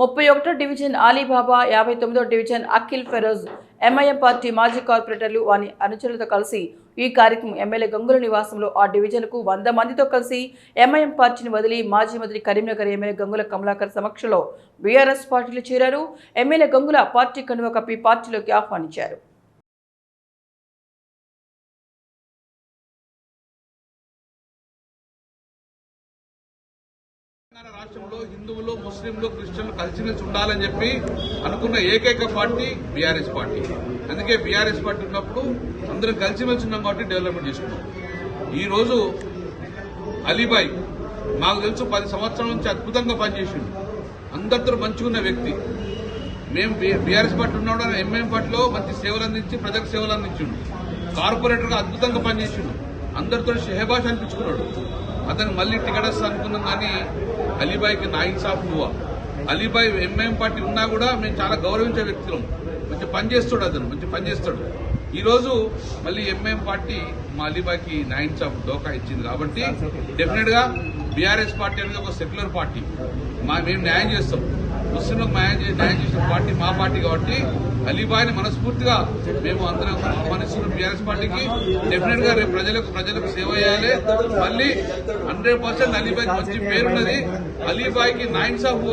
ముప్పై ఒకటో division Alibaba యాభై తొమ్మిదో division Akhil Feroz MIM party మాజీ కార్పొరేటర్లు వారి అనుచరులతో కలిసి ఈ కార్యక్రమం ఎమ్మెల్యే గంగుల నివాసంలో ఆ డివిజన్కు వంద మందితో కలిసి ఎంఐఎం పార్టీని వదిలి మాజీ మంత్రి కరీంనగర్ ఎమ్మెల్యే గంగుల కమలాకర్ సమక్షంలో బీఆర్ఎస్ పార్టీలో చేరారు. ఎమ్మెల్యే గంగుల పార్టీ కనువ కప్పి పార్టీలోకి ఆహ్వానించారు. తెలంగాణ రాష్ట్రంలో హిందువులు ముస్లింలు క్రిస్టియన్లు కలిసిమెలిసి ఉండాలని చెప్పి అనుకున్న ఏకైక పార్టీ బీఆర్ఎస్ పార్టీ. అందుకే బీఆర్ఎస్ పార్టీ ఉన్నప్పుడు అందరం కలిసిమెలిసి ఉన్నాం కాబట్టి డెవలప్మెంట్ చేసుకున్నాం. ఈరోజు అలీబాయ్ మాకు తెలుసు పది సంవత్సరాల నుంచి అద్భుతంగా పనిచేసిండు. అందరితో మంచిగా ఉన్న వ్యక్తి. మేము బీఆర్ఎస్ పార్టీ ఉన్నప్పుడు ఎంఎం పార్టీలో మంచి సేవలు అందించి ప్రజలకు సేవలు అందించిండు. కార్పొరేటర్గా అద్భుతంగా పనిచేసిండు. అందరితో షెహబాష్ అనిపించుకున్నాడు. అతను మళ్ళీ టికెట్ వస్తా అనుకున్నాం కానీ అలీబాయ్కి నా ఇన్సాఫ్ నువ్వా? అలీబాయ్ ఎంఐఎం పార్టీ ఉన్నా కూడా మేము చాలా గౌరవించే వ్యక్తులం. మంచి పని చేస్తాడు అతను మంచి పని చేస్తాడు. ఈరోజు మళ్ళీ ఎంఎం పార్టీ మా అలీబాయ్కి నైన్స్ ఆఫ్ డోకా ఇచ్చింది కాబట్టి డెఫినెట్గా బీఆర్ఎస్ పార్టీ అనేది ఒక సెక్యులర్ పార్టీ. మా మేము న్యాయం చేస్తాం. ముస్లింలకు న్యాయం చే- న్యాయం చేసిన పార్టీ మా పార్టీ కాబట్టి అలీబాయ్ని మనస్ఫూర్తిగా మేము అందరం ఆహ్వానిస్తున్నాం బీఆర్ఎస్ పార్టీకి. డెఫినెట్గా రేపు ప్రజలకు ప్రజలకు సేవ చేయాలి. మళ్ళీ హండ్రెడ్ పర్సెంట్ అలీబాయ్ మంచి పేరున్నది అలీబాయ్కి నైన్స్ ఆఫ్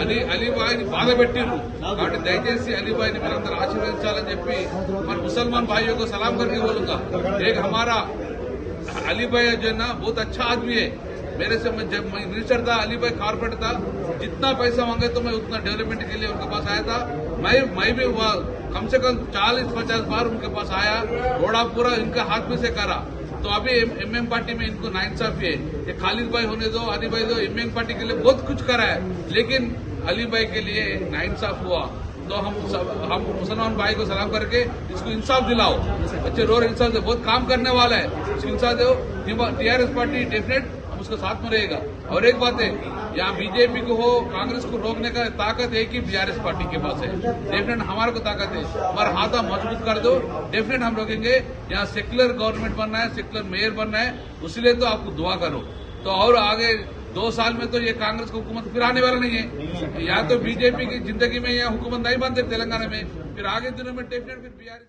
అని అలీబాయిని బాధ పెట్టిండ్రు కాబట్టి దయచేసి అలీబాయిని మీరందరూ ఆశీర్వదించాలని చెప్పి మన मुसलमान भाइयों को सलाम करके बोलूँगा। एक हमारा अली भाई जो है ना, बहुत अच्छा आदमी है। मेरे से मैं जब मिनिस्टर था, अली भाई कारपेट था, जितना पैसा मांगे तो मैं उतना डेवलपमेंट के लिए उनके पास आया था। मैं मैं भी हुआ, कम से कम चालीस, पचास बार उनके पास आया, घोड़ा पूरा इनके हाथ में से करा। तो अभी एमएम एम पार्टी में इनको नाइंसाफी है। ये खालिद भाई होने दो, अली भाई दो, एमएम पार्टी के लिए बहुत कुछ करा है। लेकिन अली भाई के लिए नाइंसाफ हुआ तो हम सब हम मुसलमान भाई को सलाम करके इसको इंसाफ दिलाओ। अच्छे रोर इंसाफ दे बहुत काम करने वाला है। इसको इंसाफ दो टीआरएस पार्टी डेफिनेट हम उसके साथ में रहेगा। और एक बात है, यहाँ बीजेपी को हो, कांग्रेस को रोकने का ताकत ही बीआरएस पार्टी के पास है। डेफिनेट हमारे को ताकत है। हमारा हाथा मज़बूत कर दो, डेफिनेट हम रोकेंगे। यहाँ सेक्युलर गवर्नमेंट बनना है, सेक्युलर मेयर बनना है उसलिए तो आपको दुआ करो। तो और आगे दो साल में तो ये कांग्रेस की हुकूमत फिर आने वाला नहीं है। या तो बीजेपी की ज़िंदगी में यह हुकूमत नहीं बनते तेलंगाना में फिर आगे दिनों में डेफिनेट फिर बिहार